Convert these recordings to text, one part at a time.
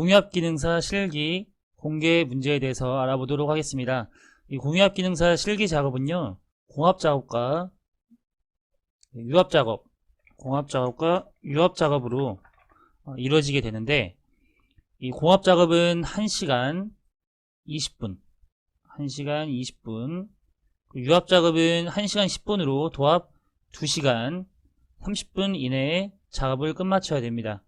공유합 기능사 실기 공개 문제에 대해서 알아보도록 하겠습니다. 이 공유합 기능사 실기 작업은요, 공합 작업과 유합 작업, 공합 작업과 유합 작업으로 어, 이루어지게 되는데, 이 공합 작업은 1시간 20분, 1시간 20분, 유합 작업은 1시간 10분으로 도합 2시간 30분 이내에 작업을 끝마쳐야 됩니다.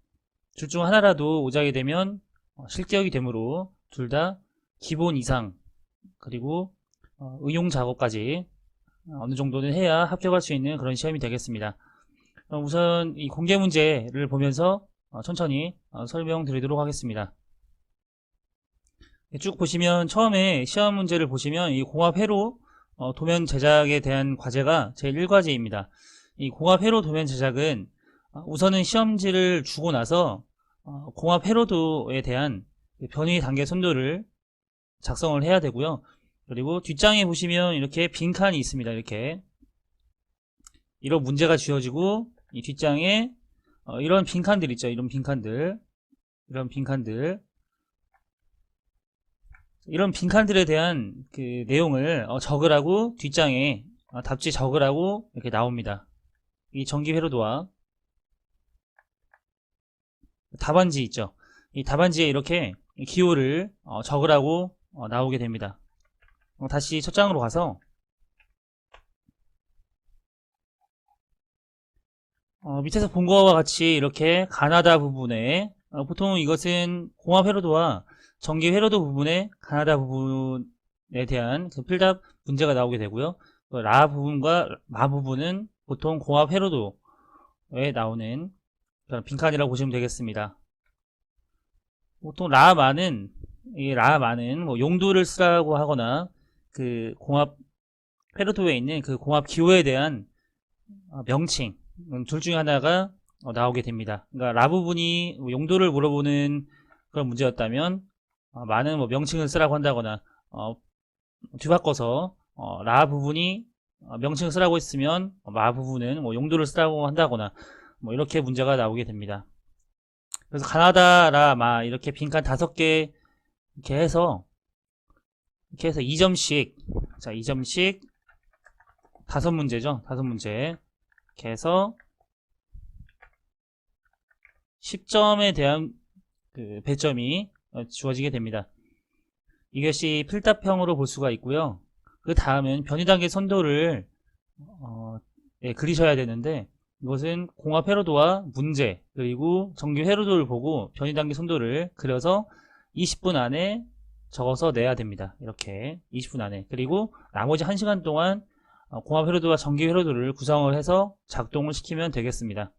둘 중 하나라도 오작이 되면 어, 실격이 되므로 둘 다 기본 이상 그리고 어, 의용 작업까지 어느 정도는 해야 합격할 수 있는 그런 시험이 되겠습니다. 어, 우선 이 공개 문제를 보면서 어, 천천히 어, 설명드리도록 하겠습니다. 쭉 보시면 처음에 시험 문제를 보시면 이 공합 회로 어, 도면 제작에 대한 과제가 제1과제입니다. 이 공합 회로 도면 제작은 어, 우선은 시험지를 주고 나서 어, 공합 회로도에 대한 그 변이 단계 선도를 작성을 해야 되고요. 그리고 뒷장에 보시면 이렇게 빈칸이 있습니다. 이렇게 이런 문제가 지어지고 이 뒷장에 어, 이런 빈칸들 있죠. 이런 빈칸들 이런 빈칸들 이런 빈칸들에 대한 그 내용을 어, 적으라고 뒷장에 어, 답지 적으라고 이렇게 나옵니다. 이 전기 회로도와 답안지 있죠. 이 답안지에 이렇게 기호를 어, 적으라고 어, 나오게 됩니다. 어, 다시 첫 장으로 가서 어, 밑에서 본 것과 같이 이렇게 가나다 부분에 어, 보통 이것은 공합 회로도와 전기 회로도 부분의 가나다 부분에 대한 그 필답 문제가 나오게 되고요. 그라 부분과 마 부분은 보통 공합 회로도에 나오는 빈칸이라고 보시면 되겠습니다. 보통 라마는 이 라마는 뭐 용도를 쓰라고 하거나 그 공합 페르토에 있는 그 공합 기호에 대한 어, 명칭 음, 둘 중에 하나가 어, 나오게 됩니다. 그러니까 라 부분이 뭐 용도를 물어보는 그런 문제였다면 어, 많은 뭐 명칭을 쓰라고 한다거나 어, 뒤바꿔서 어, 라 부분이 어, 명칭을 쓰라고 했으면 어, 마 부분은 뭐 용도를 쓰라고 한다거나 뭐 이렇게 문제가 나오게 됩니다. 그래서 가나다, 라, 마 이렇게 빈칸 다섯 개 이렇게 해서 이렇게 해서 2점씩 자 2점씩 다섯 문제죠. 다섯 문제 이렇게 해서 10점에 대한 그 배점이 어, 주어지게 됩니다. 이것이 필답형으로 볼 수가 있고요. 그 다음은 변이 단계 선도를 어, 예, 그리셔야 되는데 이것은 공합 회로도와 문제 그리고 정규 회로도를 보고 변이 단계 선도를 그려서 20분 안에 적어서 내야 됩니다. 이렇게 20분 안에 그리고 나머지 1시간 동안 어, 공합 회로도와 정규 회로도를 구성을 해서 작동을 시키면 되겠습니다.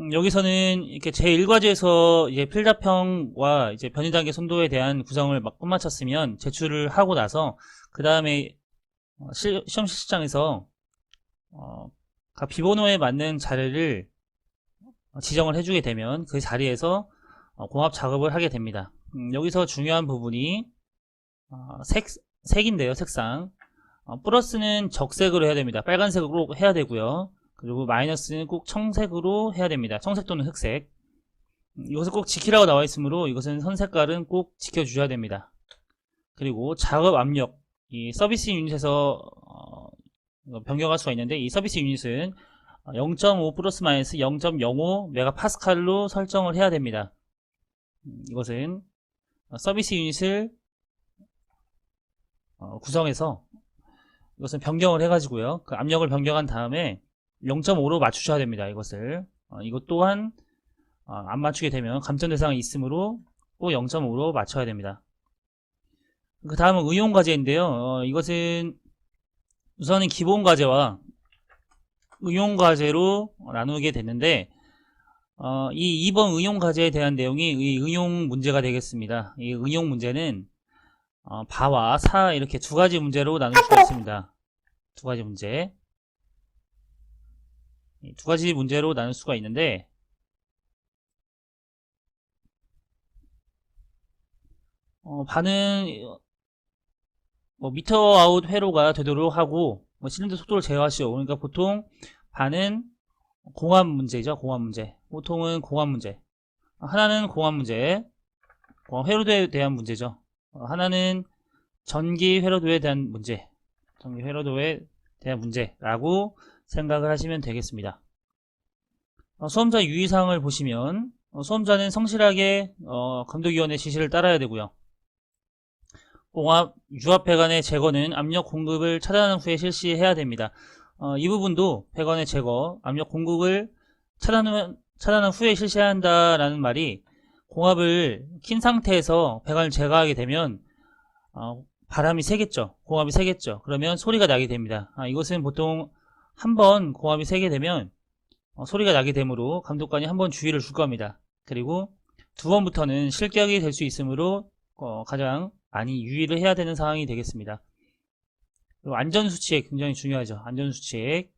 음, 여기서는 이렇게 제1과제에서 이제 필답형과 이제 변이 단계 선도에 대한 구성을 막 끝마쳤으면 제출을 하고 나서 그 다음에 시험 실습장에서 어, 각 비번호에 맞는 자리를 지정을 해주게 되면 그 자리에서 어, 공합 작업을 하게 됩니다. 음, 여기서 중요한 부분이 어, 색, 색인데요, 색상. 어, 플러스는 적색으로 해야 됩니다. 빨간색으로 해야 되고요. 그리고 마이너스는 꼭 청색으로 해야 됩니다. 청색 또는 흑색. 음, 이것을 꼭 지키라고 나와 있으므로 이것은 선 색깔은 꼭 지켜주셔야 됩니다. 그리고 작업 압력. 이 서비스 유닛에서 어, 변경할 수가 있는데 이 서비스 유닛은 0.5 플러스 마이너스 0.05 메가파스칼로 설정을 해야 됩니다. 음, 이것은 서비스 유닛을 어, 구성해서 이것은 변경을 해가지고요. 그 압력을 변경한 다음에 0.5로 맞추셔야 됩니다. 이것을 어, 이것 또한 어, 안 맞추게 되면 감점 대상이 있으므로 꼭 0.5로 맞춰야 됩니다. 그 다음은 의용 과제인데요. 어, 이것은 우선은 기본 과제와 의용 과제로 나누게 됐는데 어, 이 2번 의용 과제에 대한 내용이 이 의용 문제가 되겠습니다. 이 의용 문제는 어, 바와 사 이렇게 두 가지 문제로 나눌 수가 있습니다. 두 가지 문제. 이두 가지 문제로 나눌 수가 있는데 어, 반은 뭐 미터 아웃 회로가 되도록 하고 뭐 실린더 속도를 제어하시오. 그러니까 보통 반은 공합 문제죠. 공합 문제. 보통은 공합 문제. 하나는 공합 문제, 공합 회로도에 대한 문제죠. 어, 하나는 전기 회로도에 대한 문제, 전기 회로도에 대한 문제라고 생각을 하시면 되겠습니다. 어, 수험자 유의사항을 보시면 어, 수험자는 성실하게 어, 감독위원의 지시를 따라야 되고요. 공합 유압 배관의 제거는 압력 공급을 차단한 후에 실시해야 됩니다. 어, 이 부분도 배관의 제거, 압력 공급을 차단, 차단한 후에 실시해야 한다라는 말이 공압을 킨 상태에서 배관을 제거하게 되면 어, 바람이 세겠죠. 공압이 세겠죠. 그러면 소리가 나게 됩니다. 아, 이것은 보통 한 번 공압이 세게 되면 어, 소리가 나게 되므로 감독관이 한 번 주의를 줄 겁니다. 그리고 두 번부터는 실격이 될 수 있으므로 어, 가장 많이 유의를 해야 되는 상황이 되겠습니다. 안전수칙 굉장히 중요하죠. 안전수칙.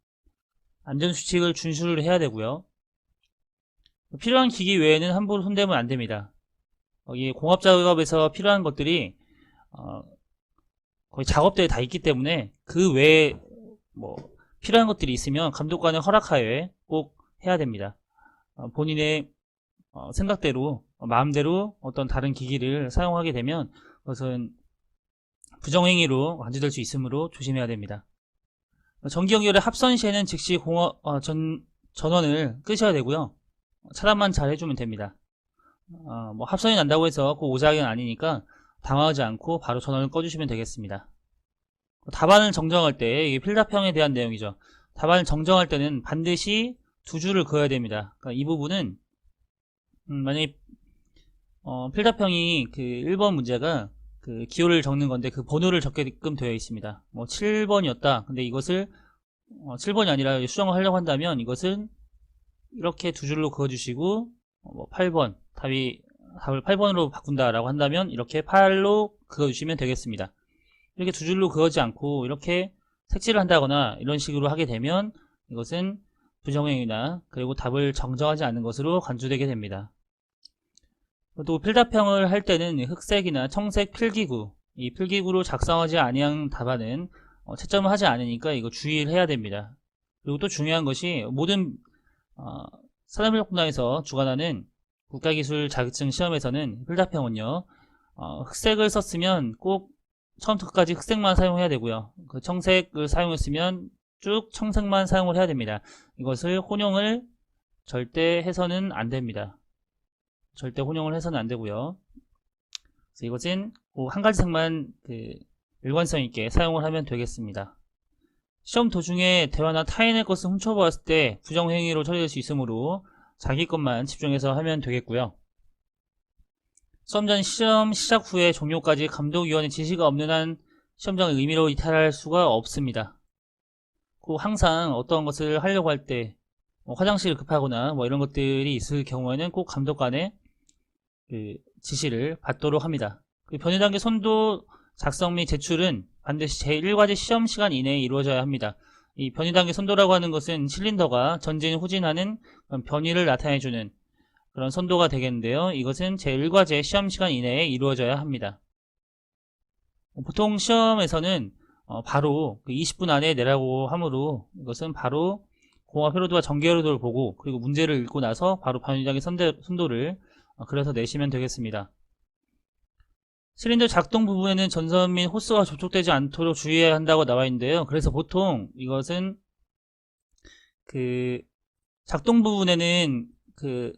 안전수칙을 준수를 해야 되고요. 필요한 기기 외에는 함부로 손대면 안 됩니다. 이 공업 작업에서 필요한 것들이 어, 거의 작업대에 다 있기 때문에 그 외에 뭐 필요한 것들이 있으면 감독관의 허락하에 꼭 해야 됩니다. 어, 본인의 어, 생각대로 어, 마음대로 어떤 다른 기기를 사용하게 되면 그것은 부정행위로 간주될 수 있으므로 조심해야 됩니다. 전기 연결의 합선 시에는 즉시 공업, 어, 전, 전원을 끄셔야 되고요. 차단만 잘 해주면 됩니다. 어, 뭐 합선이 난다고 해서 그 오작은 아니니까 당황하지 않고 바로 전원을 꺼주시면 되겠습니다. 답안을 정정할 때 이게 필답형에 대한 내용이죠. 답안을 정정할 때는 반드시 두 줄을 그어야 됩니다. 그러니까 이 부분은 음, 만약에 어, 필답형이 그 1번 문제가 그 기호를 적는 건데 그 번호를 적게끔 되어 있습니다. 뭐 7번이었다. 근데 이것을 어, 7번이 아니라 수정을 하려고 한다면 이것은 이렇게 두 줄로 그어주시고 어, 뭐 8번 답이 답을 8번으로 바꾼다라고 한다면 이렇게 8로 그어주시면 되겠습니다. 이렇게 두 줄로 그어지 않고 이렇게 색칠을 한다거나 이런 식으로 하게 되면 이것은 부정행위나 그리고 답을 정정하지 않는 것으로 간주되게 됩니다. 또 필답형을 할 때는 흑색이나 청색 필기구 이 필기구로 작성하지 아니한 답안은 어, 채점을 하지 않으니까 이거 주의를 해야 됩니다. 그리고 또 중요한 것이 모든 어, 산업인력분야에서 주관하는 국가기술 자격증 시험에서는 필답형은요 어, 흑색을 썼으면 꼭 처음부터 끝까지 흑색만 사용해야 되고요. 그 청색을 사용했으면 쭉 청색만 사용을 해야 됩니다. 이것을 혼용을 절대 해서는 안 됩니다. 절대 혼용을 해서는 안 되고요. 그래서 이것은 한 가지 색만 그 일관성 있게 사용을 하면 되겠습니다. 시험 도중에 대화나 타인의 것을 훔쳐보았을 때 부정행위로 처리될 수 있으므로 자기 것만 집중해서 하면 되겠고요. 수험 전 시험 시작 후에 종료까지 감독위원의 지시가 없는 한 시험장을 의미로 이탈할 수가 없습니다. 그 항상 어떤 것을 하려고 할때 뭐 화장실을 급하거나 뭐 이런 것들이 있을 경우에는 꼭 감독관의 그 지시를 받도록 합니다. 그 변이 단계 선도 작성 및 제출은 반드시 제1과제 시험 시간 이내에 이루어져야 합니다. 이 변이 단계 선도라고 하는 것은 실린더가 전진 후진하는 변이를 나타내주는 그런 선도가 되겠는데요. 이것은 제1과제 시험 시간 이내에 이루어져야 합니다. 보통 시험에서는 어, 바로 20분 그 안에 내라고 하므로 이것은 바로 공합 회로도와 전기 회로도를 보고 그리고 문제를 읽고 나서 바로 변이장의 선도를 어, 그래서 내시면 되겠습니다. 실린더 작동 부분에는 전선 및 호스와 접촉되지 않도록 주의해야 한다고 나와 있는데요. 그래서 보통 이것은 그 작동 부분에는 그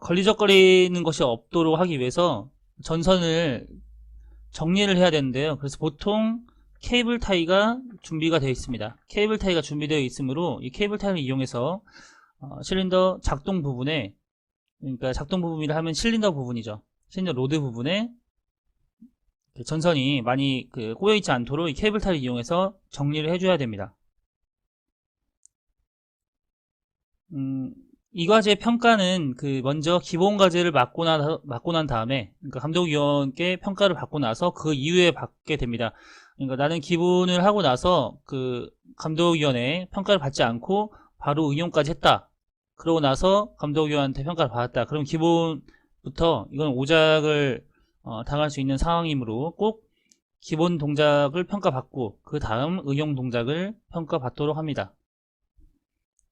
걸리적거리는 것이 없도록 하기 위해서 전선을 정리를 해야 되는데요. 그래서 보통 케이블 타이가 준비가 되어 있습니다. 케이블 타이가 준비되어 있으므로 이 케이블 타이를 이용해서 어, 실린더 작동 부분에 그러니까 작동 부분이라 하면 실린더 부분이죠. 실린더 로드 부분에 그 전선이 많이 그 꼬여있지 않도록 이 케이블 타를 이용해서 정리를 해줘야 됩니다. 음, 이 과제 평가는 그 먼저 기본 과제를 맡고, 나, 맡고 난 다음에 그러니까 감독위원께 평가를 받고 나서 그 이후에 받게 됩니다. 그러니까 나는 기본을 하고 나서 그 감독위원회 평가를 받지 않고 바로 응용까지 했다. 그러고 나서 감독위원한테 평가를 받았다. 그럼 기본부터 이건 오작을 어, 당할 수 있는 상황이므로 꼭 기본 동작을 평가받고 그 다음 응용 동작을 평가받도록 합니다.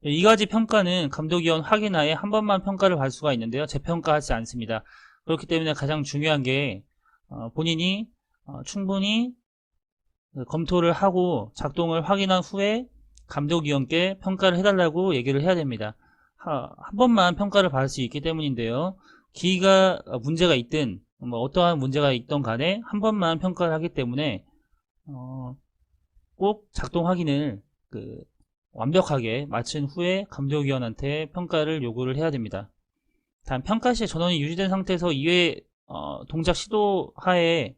이 가지 평가는 감독위원 확인하에 한 번만 평가를 받을 수가 있는데요. 재평가하지 않습니다. 그렇기 때문에 가장 중요한 게 어, 본인이 어, 충분히 그 검토를 하고 작동을 확인한 후에 감독위원께 평가를 해달라고 얘기를 해야 됩니다. 하- 한 번만 평가를 받을 수 있기 때문인데요. 기기가 어, 문제가 있든 뭐 어떠한 문제가 있던 간에 한 번만 평가를 하기 때문에 어, 꼭 작동 확인을 그 완벽하게 마친 후에 감독위원한테 평가를 요구를 해야 됩니다. 단 평가 시에 전원이 유지된 상태에서 이외 어, 동작 시도 하에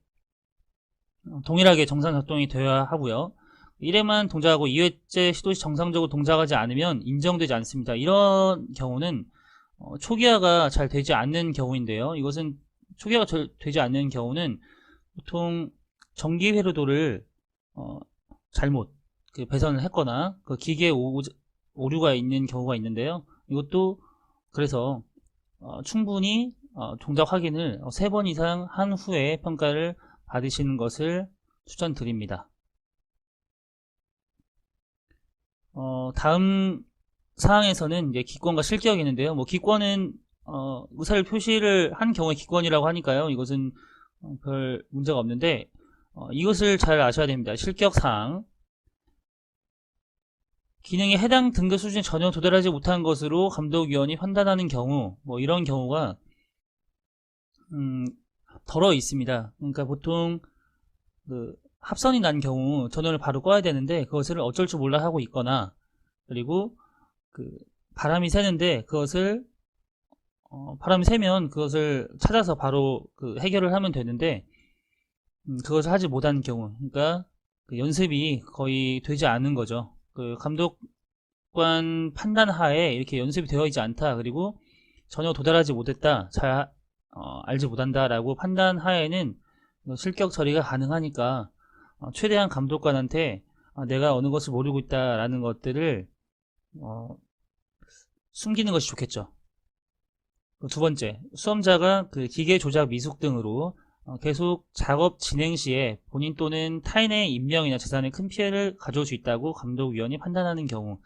어, 동일하게 정상 작동이 되어야 하고요. 1회만 동작하고 2회째 시도 시 정상적으로 동작하지 않으면 인정되지 않습니다. 이런 경우는 어, 초기화가 잘 되지 않는 경우인데요. 이것은 초기화가 절- 되지 않는 경우는 보통 전기 회로도를 어, 잘못 그 배선을 했거나 그 기계 오, 오류가 있는 경우가 있는데요. 이것도 그래서 어, 충분히 어, 동작 확인을 세 번 이상 한 후에 평가를 받으시는 것을 추천드립니다. 어, 다음 사항에서는 이제 기권과 실격이 있는데요. 뭐 기권은 어, 의사를 표시를 한 경우에 기권이라고 하니까요. 이것은 어, 별 문제가 없는데 어, 이것을 잘 아셔야 됩니다. 실격 사항 기능이 해당 등급 수준에 전혀 도달하지 못한 것으로 감독위원이 판단하는 경우 뭐 이런 경우가 음, 덜어 있습니다. 그러니까 보통 그 합선이 난 경우 전원을 바로 꺼야 되는데 그것을 어쩔 줄 몰라 하고 있거나 그리고 그 바람이 새는데 그것을 어, 바람이 새면 그것을 찾아서 바로 그 해결을 하면 되는데 음, 그것을 하지 못한 경우 그러니까 그 연습이 거의 되지 않은 거죠. 그 감독관 판단 하에 이렇게 연습이 되어 있지 않다. 그리고 전혀 도달하지 못했다. 잘 어, 알지 못한다 라고 판단 하에는 실격 처리가 가능하니까 어, 최대한 감독관한테 아, 내가 어느 것을 모르고 있다라는 것들을 어, 숨기는 것이 좋겠죠. 그두 번째, 수험자가 그 기계 조작 미숙 등으로 어, 계속 작업 진행 시에 본인 또는 타인의 인명이나 재산에 큰 피해를 가져올 수 있다고 감독위원이 판단하는 경우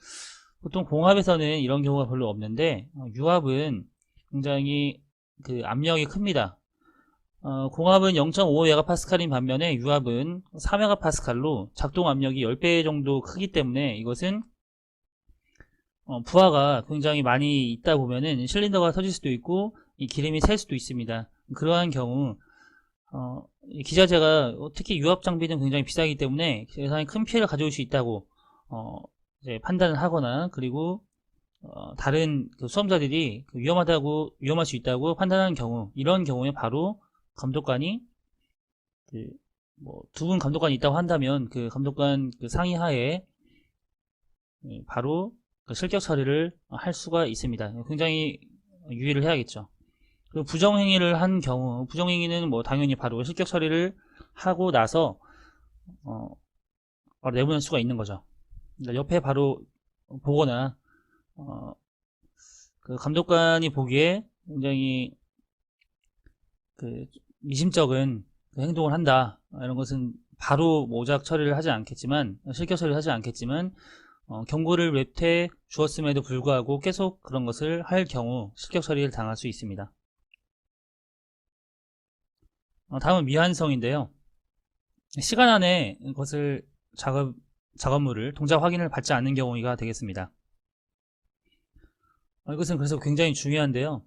보통 공합에서는 이런 경우가 별로 없는데 어, 유합은 굉장히 그 압력이 큽니다. 어, 공합은 0.5메가파스칼인 반면에 유합은 4메가파스칼로 작동 압력이 10배 정도 크기 때문에 이것은 어, 부하가 굉장히 많이 있다 보면은 실린더가 터질 수도 있고 이 기름이 셀 수도 있습니다. 그러한 경우 어, 이 기자재가 어, 특히 유압 장비는 굉장히 비싸기 때문에 세상에 큰 피해를 가져올 수 있다고 어, 판단을 하거나 그리고 어, 다른 그 수험자들이 그 위험하다고 위험할 수 있다고 판단하는 경우 이런 경우에 바로 감독관이 그, 뭐, 두 분 감독관이 있다고 한다면 그 감독관 그 상의하에 예, 바로 그 실격 처리를 할 수가 있습니다. 굉장히 유의를 해야겠죠. 그 부정행위를 한 경우, 부정행위는 뭐 당연히 바로 실격 처리를 하고 나서 어, 바로 내보낼 수가 있는 거죠. 그러니까 옆에 바로 보거나 어, 그 감독관이 보기에 굉장히 그 미심쩍은 그 행동을 한다 이런 것은 바로 모작 처리를 하지 않겠지만 실격 처리를 하지 않겠지만 어, 경고를 웹퇴 주었음에도 불구하고 계속 그런 것을 할 경우 실격 처리를 당할 수 있습니다. 어, 다음은 미완성인데요. 시간 안에 그것을 작업, 작업물을 동작 확인을 받지 않는 경우가 되겠습니다. 어, 이것은 그래서 굉장히 중요한데요.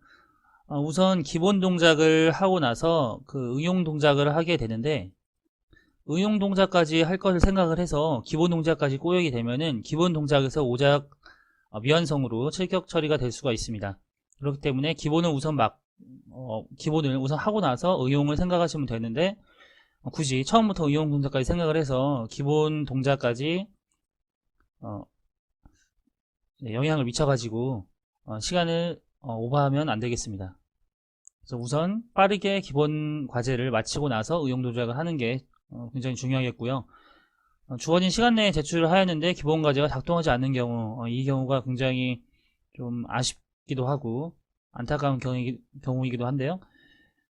어, 우선 기본 동작을 하고 나서 그 응용 동작을 하게 되는데 응용 동작까지 할 것을 생각을 해서 기본 동작까지 꼬이게 되면은 기본 동작에서 오작 어, 미완성으로 실격 처리가 될 수가 있습니다. 그렇기 때문에 기본은 우선 막 어, 기본을 우선 하고 나서 응용을 생각하시면 되는데 어, 굳이 처음부터 응용 동작까지 생각을 해서 기본 동작까지 어, 네, 영향을 미쳐가지고 어, 시간을 어, 오버하면 안 되겠습니다. 그래서 우선 빠르게 기본 과제를 마치고 나서 응용 동작을 하는 게 어, 굉장히 중요하겠고요. 어, 주어진 시간 내에 제출을 하였는데 기본 과제가 작동하지 않는 경우 어, 이 경우가 굉장히 좀 아쉽기도 하고 안타까운 경우이기, 경우이기도 한데요.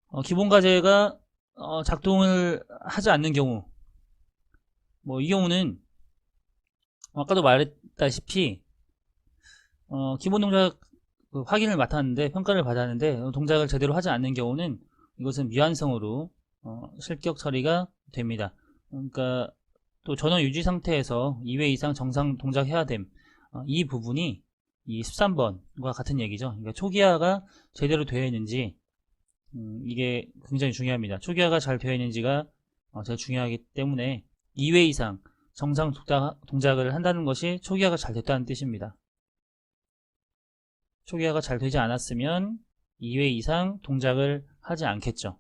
어, 기본 과제가 어, 작동을 하지 않는 경우 뭐 이 경우는 아까도 말했다시피 어, 기본 동작 그 확인을 맡았는데 평가를 받았는데 동작을 제대로 하지 않는 경우는 이것은 미완성으로 어, 실격 처리가 됩니다. 그러니까 또 전원 유지 상태에서 2회 이상 정상 동작해야 됨. 어, 이 부분이 이 13번과 같은 얘기죠. 그러니까 초기화가 제대로 되어 있는지 음, 이게 굉장히 중요합니다. 초기화가 잘 되어 있는지가 어, 제일 중요하기 때문에 2회 이상 정상 동작, 동작을 한다는 것이 초기화가 잘 됐다는 뜻입니다. 초기화가 잘 되지 않았으면 2회 이상 동작을 하지 않겠죠.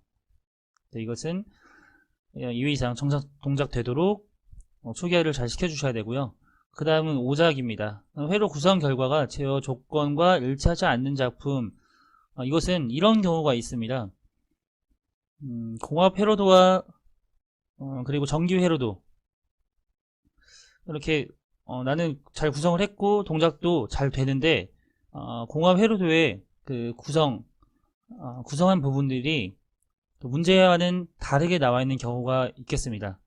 네, 이것은 2회 이상 정상 동작 되도록 어, 초기화를 잘 시켜주셔야 되고요. 그 다음은 오작입니다. 회로 구성 결과가 제어 조건과 일치하지 않는 작품 어, 이것은 이런 경우가 있습니다. 음, 공합 회로도와 어, 그리고 정규 회로도 이렇게 어, 나는 잘 구성을 했고 동작도 잘 되는데 어, 공합 회로도의 그 구성 어, 구성한 부분들이 또 문제와는 다르게 나와 있는 경우가 있겠습니다.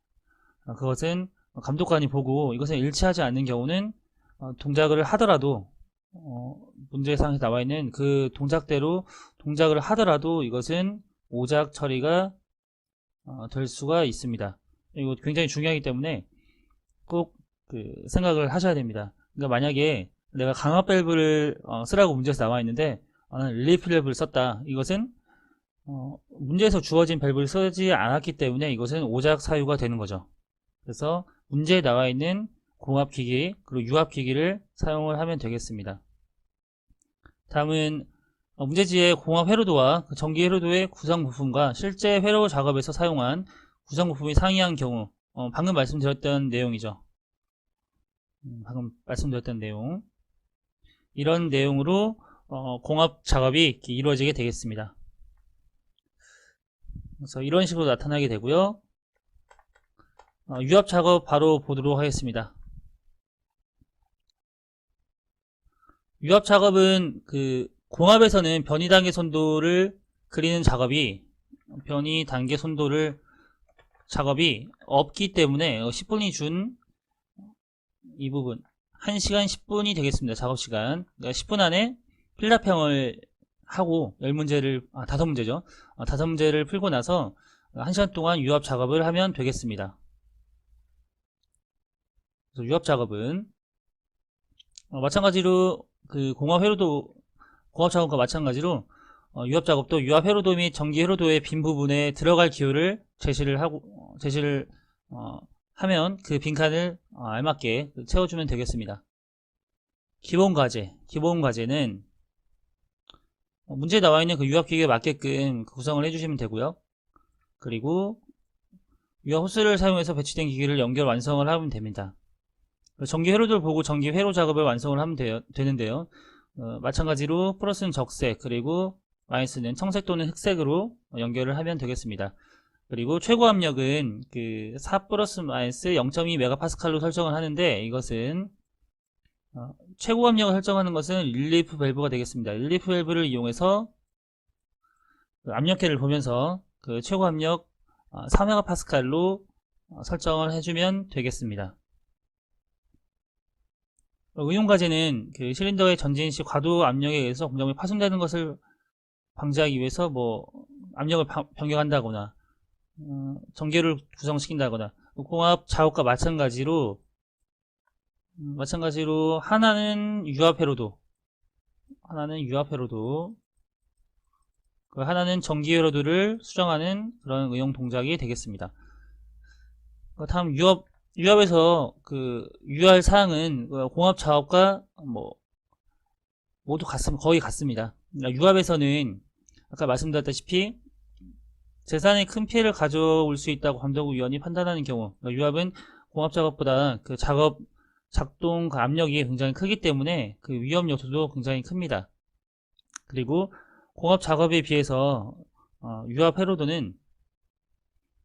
어, 그것은 감독관이 보고 이것에 일치하지 않는 경우는 어, 동작을 하더라도 어, 문제상에 나와 있는 그 동작대로 동작을 하더라도 이것은 오작 처리가 어, 될 수가 있습니다. 이거 굉장히 중요하기 때문에 꼭 그 생각을 하셔야 됩니다. 그러니까 만약에 내가 강압 밸브를 어, 쓰라고 문제에서 나와 있는데 어, 나는 릴리프 밸브를 썼다. 이것은 어, 문제에서 주어진 밸브를 쓰지 않았기 때문에 이것은 오작 사유가 되는 거죠. 그래서 문제에 나와 있는 공합기기 그리고 유압기기를 사용을 하면 되겠습니다. 다음은 어, 문제지의 공합 회로도와 그 전기 회로도의 구성 부품과 실제 회로 작업에서 사용한 구성 부품이 상이한 경우 어, 방금 말씀드렸던 내용이죠. 음, 방금 말씀드렸던 내용 이런 내용으로 어, 공합 작업이 이루어지게 되겠습니다. 그래서 이런 식으로 나타나게 되고요. 어, 유압 작업 바로 보도록 하겠습니다. 유압 작업은 그 공압에서는 변이 단계 손도를 그리는 작업이 변이 단계 손도를 작업이 없기 때문에 10분이 준 이 부분 1시간 10분이 되겠습니다. 작업시간 그러니까 10분 안에 필답형을 하고 10문제를 아 5문제죠. 아, 5문제를 풀고 나서 1시간 동안 유압 작업을 하면 되겠습니다. 그래서 유압 작업은 어, 마찬가지로 그 공합 회로도 공합 작업과 마찬가지로 어, 유압 작업도 유압 회로도 및 전기 회로도의 빈 부분에 들어갈 기호를 제시를 하고 어, 제시를 어, 하면 그 빈칸을 어, 알맞게 채워주면 되겠습니다. 기본 과제 기본 과제는 어, 문제에 나와 있는 그 유압 기계에 맞게끔 그 구성을 해주시면 되고요. 그리고 유압 호스를 사용해서 배치된 기기를 연결 완성을 하면 됩니다. 전기 회로도를 보고 전기 회로 작업을 완성을 하면 돼요, 되는데요. 어, 마찬가지로 플러스는 적색 그리고 마이너스는 청색 또는 흑색으로 연결을 하면 되겠습니다. 그리고 최고 압력은 그 4 플러스 마이너스 0.2 메가파스칼로 설정을 하는데 이것은 어, 최고 압력을 설정하는 것은 릴리프 밸브가 되겠습니다. 릴리프 밸브를 이용해서 그 압력계를 보면서 그 최고 압력 4메가파스칼로 어, 설정을 해주면 되겠습니다. 의용과제는 그 실린더의 전진 시 과도 압력에 의해서 공정이 파손되는 것을 방지하기 위해서 뭐 압력을 변경한다거나 어, 전개를 구성시킨다거나 공합 작업과 마찬가지로 음, 마찬가지로 하나는 유압회로도 하나는 유압회로도 그 하나는 전기회로도를 수정하는 그런 의용 동작이 되겠습니다. 그 다음 유압 유압에서 그 유할 사항은 그 공합 작업과 뭐 모두 같습니다. 거의 같습니다. 그러니까 유압에서는 아까 말씀드렸다시피 재산에 큰 피해를 가져올 수 있다고 감독위원이 판단하는 경우 그러니까 유압은 공합 작업보다 그 작업 작동 그 압력이 굉장히 크기 때문에 그 위험 요소도 굉장히 큽니다. 그리고 공합 작업에 비해서 어, 유압 회로도는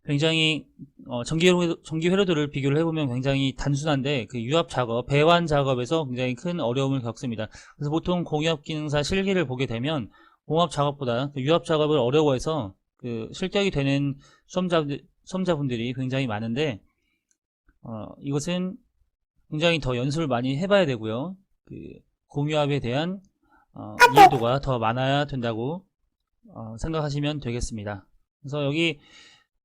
굉장히 어, 전기, 회로, 전기 회로도를 비교를 해보면 굉장히 단순한데 그 유압 작업, 배환 작업에서 굉장히 큰 어려움을 겪습니다. 그래서 보통 공유압 기능사 실기를 보게 되면 공합 작업보다 그 유압 작업을 어려워해서 그 실격이 되는 수험자, 수험자분들이 굉장히 많은데 어, 이것은 굉장히 더 연습을 많이 해봐야 되고요. 그 공유압에 대한 어, 이해도가 더 많아야 된다고 어, 생각하시면 되겠습니다. 그래서 여기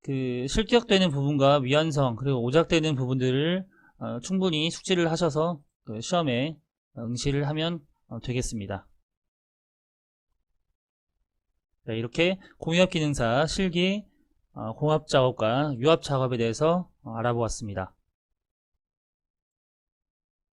그 실격되는 부분과 위안성 그리고 오작되는 부분들을 어, 충분히 숙지를 하셔서 그 시험에 응시를 하면 어, 되겠습니다. 네, 이렇게 공유압 기능사 실기 어, 공합 작업과 유압 작업에 대해서 어, 알아보았습니다.